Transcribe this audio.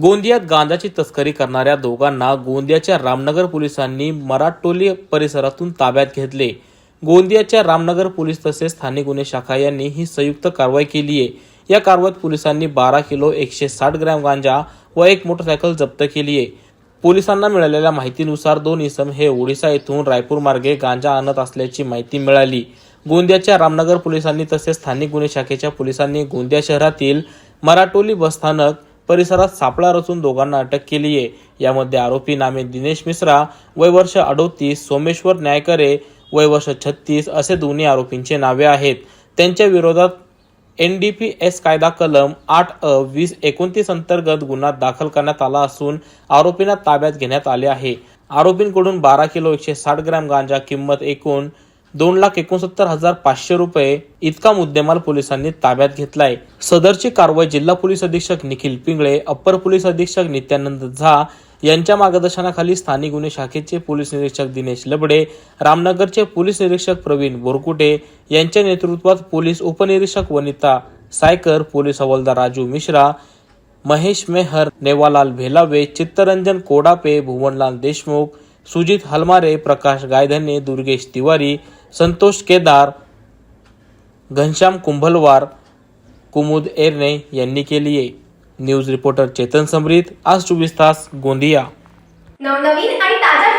गोंदियात गांजाची तस्करी करणाऱ्या दोघांना गोंदियाच्या रामनगर पोलिसांनी मराठोली परिसरातून ताब्यात घेतले. गोंदियाच्या रामनगर पोलीस तसेच स्थानिक गुन्हे शाखा यांनी ही संयुक्त कारवाई केली आहे. या कारवाईत पोलिसांनी बारा किलो एकशे साठ ग्रॅम गांजा व एक मोटरसायकल जप्त केली आहे. पोलिसांना मिळालेल्या माहितीनुसार दोन इसम हे ओडिसा येथून रायपूर मार्गे गांजा आणत असल्याची माहिती मिळाली. गोंदियाच्या रामनगर पोलिसांनी तसेच स्थानिक गुन्हे शाखेच्या पोलिसांनी गोंदिया शहरातील मराठोली बसस्थानक परिसरात सापळा रचून दोघांना अटक केली आहे. यामध्ये आरोपी नामे दिनेश मिश्रा वय वर्ष अडोतीस सोमेश्वर न्यायकरे वय वर्ष छत्तीस असे दोन्ही आरोपींचे नावे आहेत. त्यांच्या विरोधात एन डी पी एस कायदा कलम आठ अ वीस एकोणतीस अंतर्गत गुन्हा दाखल करण्यात आला असून आरोपींना ताब्यात घेण्यात आले आहे. आरोपींकडून बारा किलो एकशे साठ ग्रॅम गांजा किंमत एकूण दोन लाख एकोणसत्तर हजार पाचशे रुपये इतका मुद्देमाल पोलिसांनी ताब्यात घेतलाय. सदरची कारवाई जिल्हा पोलीस अधीक्षक निखिल पिंगळे अप्पर पोलीस अधीक्षक नित्यानंद झा यांच्या मार्गदर्शनाखाली स्थानिक गुन्हे शाखेचे पोलीस निरीक्षक दिनेश लबडे रामनगरचे पोलीस निरीक्षक प्रवीण बोरकुटे यांच्या नेतृत्वात पोलीस उपनिरीक्षक वनिता सायकर पोलीस हवालदार राजू मिश्रा महेश मेहर नेवालाल भेलावे चित्तरंजन कोडापे भुवनलाल देशमुख सुजित हलमारे प्रकाश गायधने दुर्गेश तिवारी संतोष केदार घनश्याम कुंभलवार कुमुद एरने यांनी केली आहे. न्यूज रिपोर्टर चेतन समरीत आज चोवीस तास गोंदिया. नवनवीन आणि ताज्या